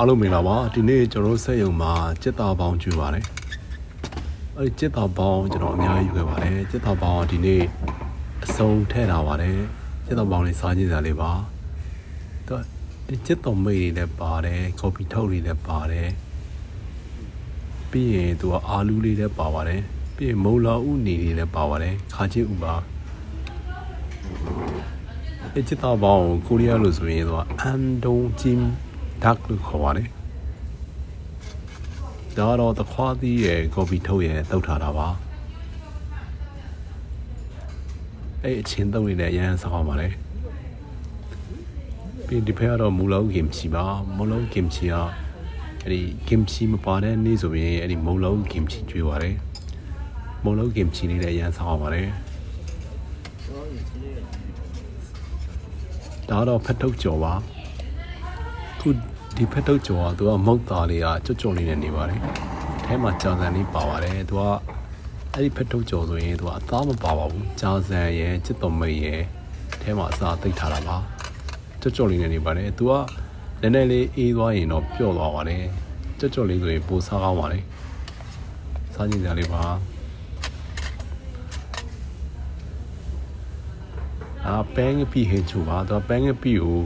အားလုံးမင်္ဂလာပါဒီနေ့ကျွန်တော်တို့ဆက်ယုံမှာจิตတာပေါင်းကျွပါတယ်အဲ့ဒီจิตတာပေါင်းကျွန်တော်အများကြီးယူခဲ့ပါတယ်จิตတာပေါင်းကဒီနေ့အစုံထည့်ထားပါတယ်จิตတာပေါင်းလေးစားကြည့်စားလေးပါသူကဒီจิตတော်မိတ်တွေလည်းပါတယ်ကော်ပီထုတ်တွေလည်းပါတယ်ပြီးရင်သူကအာလူးလေးလည်းပါပါတယ်ပြီးရင်မုံလာဥနေလေးလည်းပါပါတယ်ခါချင်းဥပါအဲ့จิตတာပေါင်းကိုရီးယားလို့ဆိုရင်သူကအန်ဒုံဂျင် dark လို့ခေါ်ပါတယ်ဒါကတော့သခွားသီးရဲ့ copy ထုတ်ရဲ့တုတ်ထားတာပါအဲ့အချင်းတုံးနေတဲ့ရန်ဆောင်းပါလေပြီးဒီဖက်ကတော့မူလုံး kimchi ပါမူလုံး kimchi ကအဲ့ဒီ kimchi မပါတဲ့နေ့ဆိုရင်အဲ့ဒီမုံလုံး kimchi ကျွေးပါတယ်မုံလုံး kimchi လေးလည်းရန်ဆောင်းပါတယ်ဒါကတော့ဖက်ထုတ်ကြော်ပါခု ဒီဖက်ထုတ်ကြော်ကသူကမုတ်သားလေးကကြွကြွလေးနဲ့နေပါတယ်အဲမှာကြာစံလေးပါပါတယ်သူကအဲ့ဒီဖက်ထုတ်ကြော်ဆိုရင်သူကအသားမပါပါဘူးကြာစံရဲ့จิตတော်မိတ်ရဲ့အဲမှာအစာသိပ်ထားတာပါကြွကြွလေးနဲ့နေပါတယ်သူကနည်းနည်းလေးအေးသွားရင်တော့ပျော့သွားပါတယ်ကြွကြွလေးဆိုရင်ပိုစားကောင်းပါတယ်စားကြည့်ကြလေးပါအာပန်းကပိဟင်ချူပါသူကပန်းကပိကို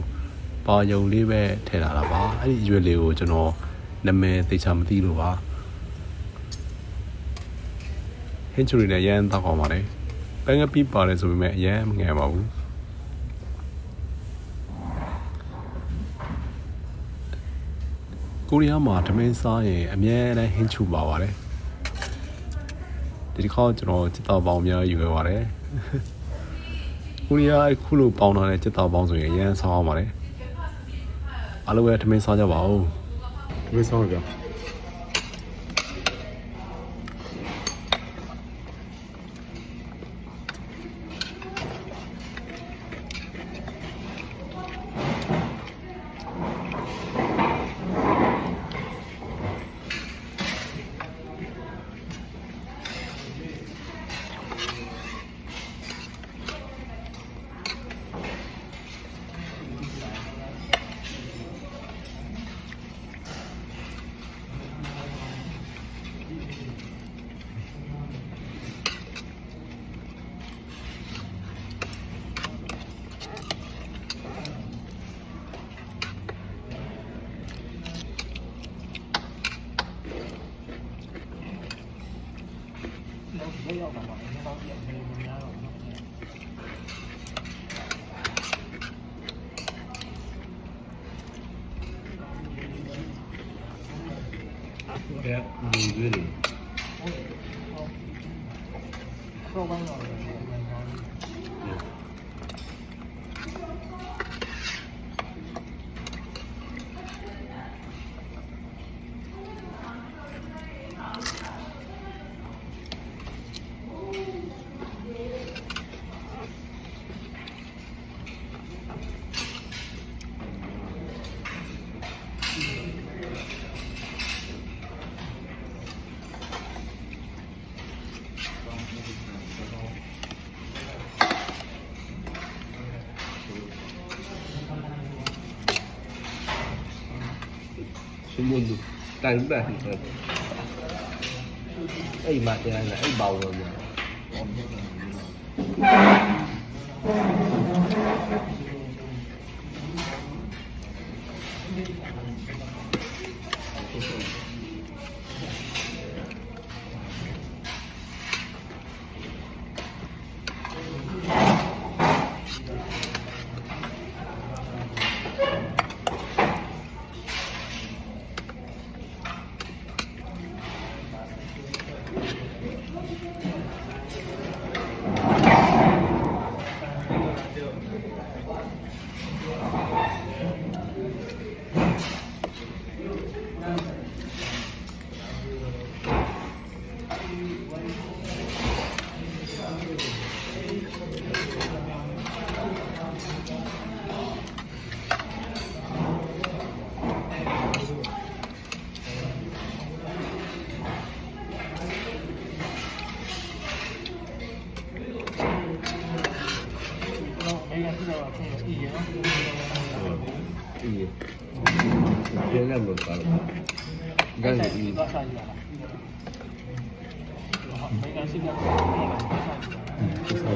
ပါယုံလေးပဲထည့်လာတာပါအဲ့ဒီရွယ်လေးကိုကျွန်တော်နာမည်သိချာမသိလို့ပါဟင်ချူရီနဲ့ရမ်းတောက်အောင်ပါလေပန်းကပိပါတယ်ဆိုပေမဲ့အရမ်းမငယ်ပါဘူးကိုရီးယားမှာဓမင်းစားရင်အများနဲ့ဟင်းချူပါပါတယ်ဒီတစ်ခါကျွန်တော်စစ်တောက်ပေါင်းများယူခဲ့ပါတယ်ကိုရီးယားအခုလိုပေါင်းထားတဲ့စစ်တောက်ပေါင်းဆိုရင်အရန်ဆောင်းအောင်ပါတယ် အားလုံးပဲဓမင်းစားကြပါဦးဝေးဆောင်ကြတဲ့လူတွေလေရှင်မလို့တိုင်ပန် แบบดูด้วย เข้าบ้างหน่อย 看你သွားစားကြည့်ရ iyi. Güzel bakalım. Gel iyi. Kısa